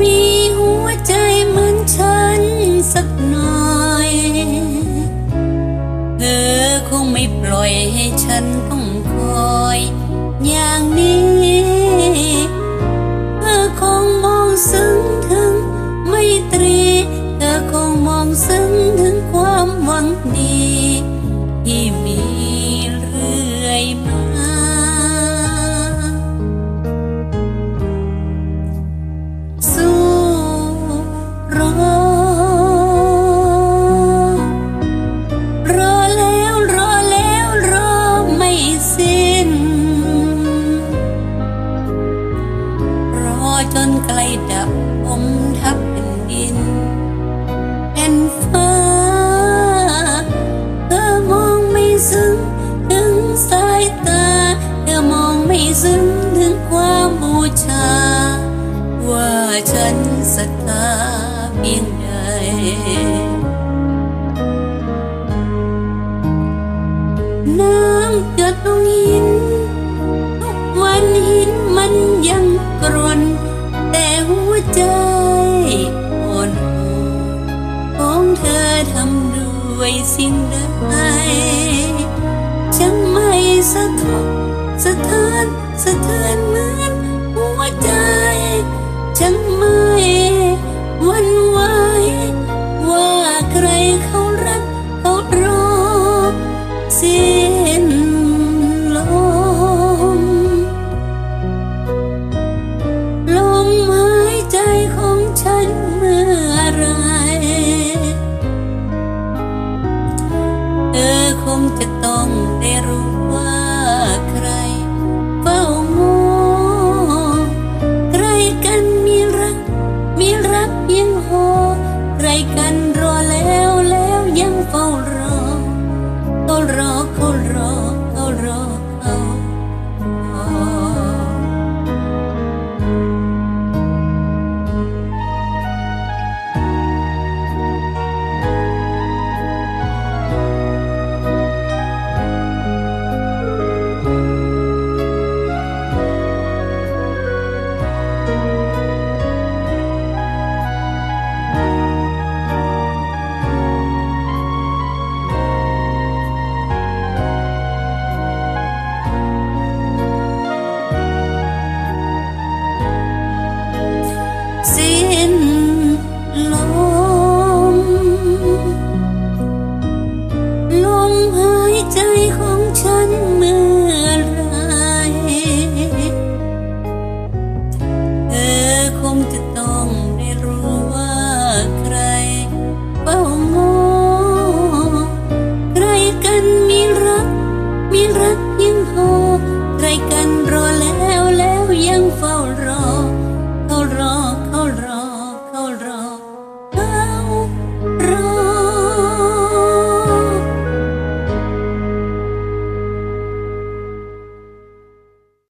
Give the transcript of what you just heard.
มีหัวใจเหมือนฉันสักหน่อย เธอคงไม่ปล่อยให้ฉันต้องคอย อย่างนี้ จนไกลดับผมทับแผ่นดินแผ่นฟ้าเธอมองไม่ซึ้งถึงสายตา เธอมองไม่ซึ้งถึงความบูชา ว่าฉันศรัทธาเพียงใดน้ำหยดลงหิน ทุกวันหินมันยังกรน ใจอ่อนโหของเธอทำด้วยสิ่งใดฉันไม่สะทกสะเทือนสะเทือนเหมือนหัวใจ ฉันไม่หวันไหว รักยังหอใครกันรอแล้วแล้วยังเฝ้ารอเขารอเขารอเขารอ